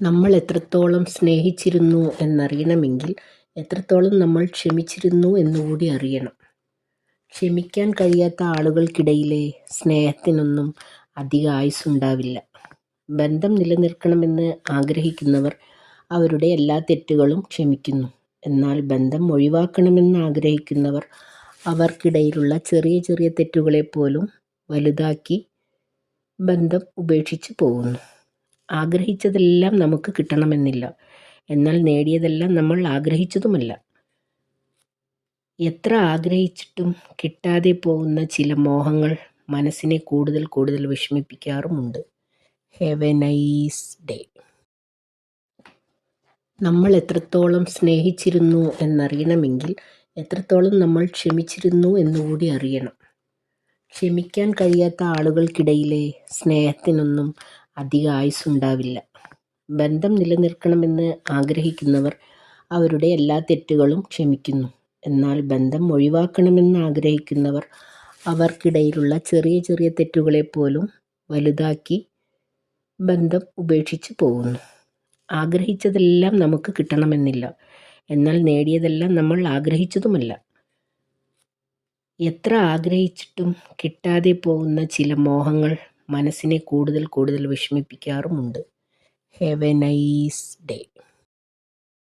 നമ്മൾ എത്രത്തോളം സ്നേഹിച്ചിരുന്നു എന്നറിയണമെങ്കിൽ എത്രത്തോളം നമ്മൾ ക്ഷമിച്ചിരുന്നു എന്നുകൂടി അറിയണം. ക്ഷമിക്കാൻ കഴിയാത്ത ആളുകൾക്കിടയിലെ സ്നേഹത്തിനൊന്നും അധിക ആയുസ്സുണ്ടാവില്ല. ബന്ധം നിലനിൽക്കണമെന്ന് ആഗ്രഹിക്കുന്നവർ അവരുടെ എല്ലാ തെറ്റുകളും ക്ഷമിക്കുന്നു. എന്നാൽ ബന്ധം ഒഴിവാക്കണമെന്ന് ആഗ്രഹിക്കുന്നവർ അവർക്കിടയിലുള്ള ചെറിയ ചെറിയ തെറ്റുകളെപ്പോലും വലുതാക്കി ബന്ധം ഉപേക്ഷിച്ച് പോകുന്നു. ആഗ്രഹിച്ചതെല്ലാം നമുക്ക് കിട്ടണമെന്നില്ല. എന്നാൽ നേടിയതെല്ലാം നമ്മൾ ആഗ്രഹിച്ചതുമല്ല. എത്ര ആഗ്രഹിച്ചിട്ടും കിട്ടാതെ പോകുന്ന ചില മോഹങ്ങൾ മനസ്സിനെ കൂടുതൽ കൂടുതൽ വിഷമിപ്പിക്കാറുമുണ്ട്. Have a nice day. നമ്മൾ എത്രത്തോളം സ്നേഹിച്ചിരുന്നു എന്നറിയണമെങ്കിൽ എത്രത്തോളം നമ്മൾ ക്ഷമിച്ചിരുന്നു എന്നുകൂടി അറിയണം. ക്ഷമിക്കാൻ കഴിയാത്ത ആളുകൾക്കിടയിലെ സ്നേഹത്തിനൊന്നും അധിക ആയുസ്സുണ്ടാവില്ല. ബന്ധം നിലനിൽക്കണമെന്ന് ആഗ്രഹിക്കുന്നവർ അവരുടെ എല്ലാ തെറ്റുകളും ക്ഷമിക്കുന്നു. എന്നാൽ ബന്ധം ഒഴിവാക്കണമെന്ന് ആഗ്രഹിക്കുന്നവർ അവർക്കിടയിലുള്ള ചെറിയ ചെറിയ തെറ്റുകളെപ്പോലും വലുതാക്കി ബന്ധം ഉപേക്ഷിച്ച് പോകുന്നു. ആഗ്രഹിച്ചതെല്ലാം നമുക്ക് കിട്ടണമെന്നില്ല. എന്നാൽ നേടിയതെല്ലാം നമ്മൾ ആഗ്രഹിച്ചതുമല്ല. എത്ര ആഗ്രഹിച്ചിട്ടും കിട്ടാതെ പോകുന്ന ചില മോഹങ്ങൾ മനസ്സിനെ കൂടുതൽ കൂടുതൽ വിഷമിപ്പിക്കാറുമുണ്ട്. Have a nice day.